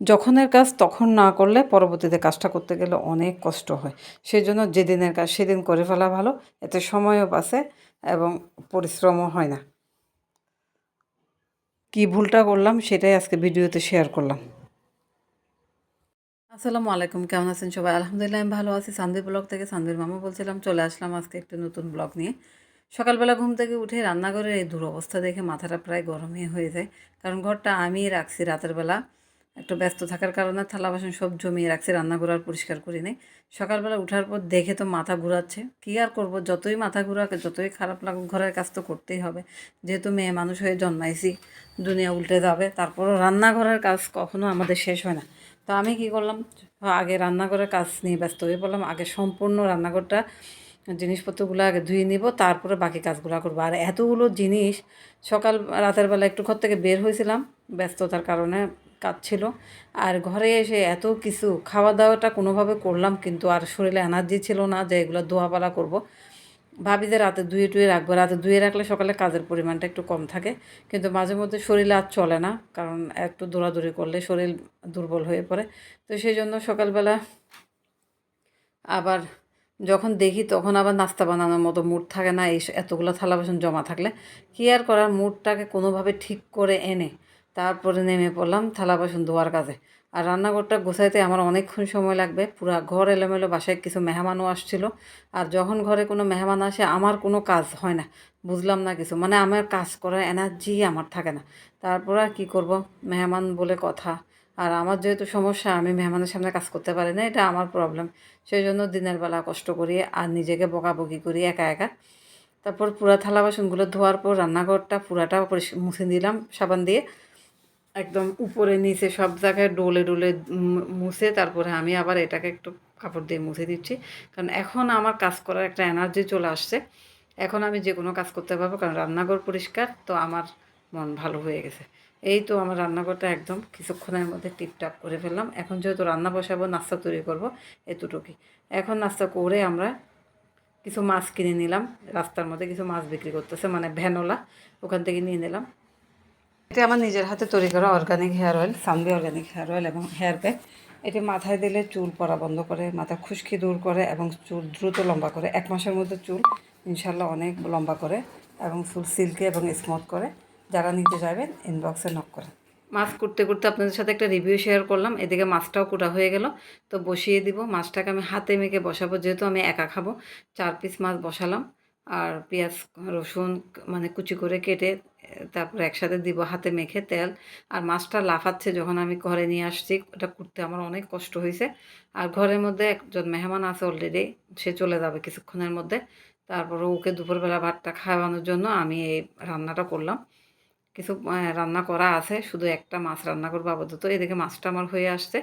যখনের কাজ তখন না করলে পরবর্তীতে কাজটা করতে গেলে অনেক কষ্ট হয়। সেই জন্য যেদিনের কাজ সেদিন করে ফেলা ভালো, এতে সময়ও বাঁচে এবং পরিশ্রমও হয় না। কি ভুলটা করলাম সেটাই আজকে ভিডিওতে শেয়ার করলাম। আসসালামু আলাইকুম, কেমন আছেন সবাই? আলহামদুলিল্লাহ, আমি ভালো আছি। সান্দির ব্লগ থেকে সান্দির মামা বলছিলাম, চলে আসলাম আজকে একটু নতুন ব্লগ নিয়ে। সকালবেলা ঘুম থেকে উঠে রান্নাঘরের এই দুরবস্থা দেখে মাথাটা প্রায় গরমই হয়ে যায়। কারণ ঘরটা আমি রাখছি রাতের বেলা। একটু ব্যস্ত থাকার কারণে থালা বাসন সব জমিয়ে রাখছি, রান্নাঘর আর পরিষ্কার করি নাই। সকালবেলা উঠার পর দেখে তো মাথা ঘুরাচ্ছে। কী আর করব? যতই মাথা ঘুরাক, যতই খারাপ লাগুক, ঘরের কাজ তো করতেই হবে। যেহেতু মেয়ে মানুষ হয়ে জন্মাইছি, দুনিয়া উল্টে যাবে, তারপরও রান্নাঘরের কাজ কখনো আমাদের শেষ হয় না। তো আমি কি করলাম? আগে রান্নাঘরের কাজ নিয়ে ব্যস্ত হয়ে পড়লাম। আগে সম্পূর্ণ রান্নাঘরটা, জিনিসপত্রগুলো আগে ধুয়ে নিব, তারপরে বাকি কাজগুলো করব। আর এতগুলো জিনিস সকাল, রাতের বেলা একটু ঘর থেকে বের হয়েছিলাম, ব্যস্ততার কারণে কাজ ছিল আর ঘরে এসে এত কিছু খাওয়া দাওয়াটা কোনোভাবে করলাম কিন্তু আর শরীরে এনার্জি ছিল না যে এগুলো ধোয়াপালা করব। ভাবি যে রাতে ধুয়ে টুয়ে রাখব। রাতে ধুয়ে রাখলে সকালে কাজের পরিমাণটা একটু কম থাকে কিন্তু মাঝে মধ্যে শরীরে আর চলে না কারণ একটু দৌড়াদৌড়ি করলে শরীর দুর্বল হয়ে পড়ে। তো সেই জন্য সকালবেলা আবার যখন দেখি তখন আবার নাস্তা বানানোর মতো মুড থাকে না। এই এতগুলো থালা বাসন জমা থাকলে কী আর করার? মুডটাকে কোনোভাবে ঠিক করে এনে তারপরে নেমে পড়লাম থালা বাসন ধোয়ার কাজে। আর রান্নাঘরটা গোছাইতে আমার অনেকক্ষণ সময় লাগবে। পুরা ঘর এলোমেলো, বাসায় কিছু মেহমানও আসছিল। আর যখন ঘরে কোনো মেহমান আসে, আমার কোনো কাজ হয় না। বুঝলাম না কিছু। মানে আমার কাজ করার এনার্জি আমার থাকে না। তারপর আর কী করব? মেহমান বলে কথা। আর আমার যেহেতু সমস্যা, আমি মেহমানের সামনে কাজ করতে পারি না। এটা আমার প্রবলেম সেই জন্য দিনের বেলা কষ্ট করি আর নিজেকে বকাবকি করি একা একা। তারপর পুরা থালা বাসনগুলো ধোয়ার পর রান্নাঘরটা পুরাটা মুছে দিলাম সাবান দিয়ে। একদম উপরে, নিচে সব জায়গায় ডোলে ডোলে মুছে তারপরে আমি আবার এটাকে একটু কাপড় দিয়ে মুছে দিচ্ছি। কারণ এখন আমার কাজ করার একটা এনার্জি চলে আসছে। এখন আমি যে কোনো কাজ করতে পারব, কারণ রান্নাঘর পরিষ্কার, তো আমার মন ভালো হয়ে গেছে। এই তো আমার রান্নাঘরটা একদম কিছুক্ষণের মধ্যে টিপটাপ করে ফেললাম। এখন যেহেতু রান্না বসাবো, নাস্তা তৈরি করব এতটুকুই। এখন নাস্তা করে আমরা কিছু মাছ কিনে নিলাম। রাস্তার মধ্যে কিছু মাছ বিক্রি করতেছে মানে ভ্যানোলা ওখান থেকে নিয়ে নিলাম। এটা আমার নিজের হাতে তৈরি করা অর্গানিক হেয়ার অয়েল সানবি অর্গানিক হেয়ার অয়েল এবং হেয়ার প্যাক এটি মাথায় দিলে চুল পড়া বন্ধ করে, মাথা খুশকি দূর করে এবং চুল দ্রুত লম্বা করে। এক মাসের মধ্যে চুল ইনশাল্লাহ অনেক লম্বা করে এবং চুল সিল্কি এবং স্মুথ করে। যারা নিতে চাইবেন ইনবক্সে নক করেন মাছ কুটতে কুটতে আপনাদের সাথে একটা রিভিউ শেয়ার করলাম। এদিকে মাছটাও কুটা হয়ে গেল। তো বসিয়ে দিব। মাছটাকে আমি হাতে মেখে বসাবো। যেহেতু আমি একা খাব, চার পিস মাছ বসালাম। আর পেঁয়াজ, রসুন মানে কুচি করে কেটে তারপর একসাথে দিব হাতে মেখে তেল। আর মাছটা লাফাচ্ছে যখন আমি ঘরে নিয়ে আসছি, ওটা করতে আমার অনেক কষ্ট হয়েছে। আর ঘরের মধ্যে একজন মেহমান আছে অলরেডি সে চলে যাবে কিছুক্ষণের মধ্যে। তারপর ওকে দুপুরবেলা ভাতটা খাওয়ানোর জন্য আমি এই রান্নাটা করলাম। কিছু রান্না করা আছে, শুধু একটা মাছ রান্না করব আপাতত। এদিকে মাছটা আমার হয়ে আসছে।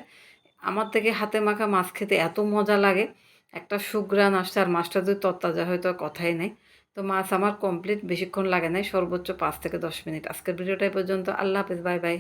আমার থেকে হাতে মাখা মাছ খেতে এত মজা লাগে। একটা সুগ্রান আসছে আর মাছটা যদি তত্তাজা হয়তো কথাই নেই। তো মাছ আমার কমপ্লিট বেশিক্ষণ লাগে নাই, সর্বোচ্চ পাঁচ থেকে দশ মিনিট। আজকের ভিডিওটাই পর্যন্ত। আল্লাহ হাফিজ, বাই বাই।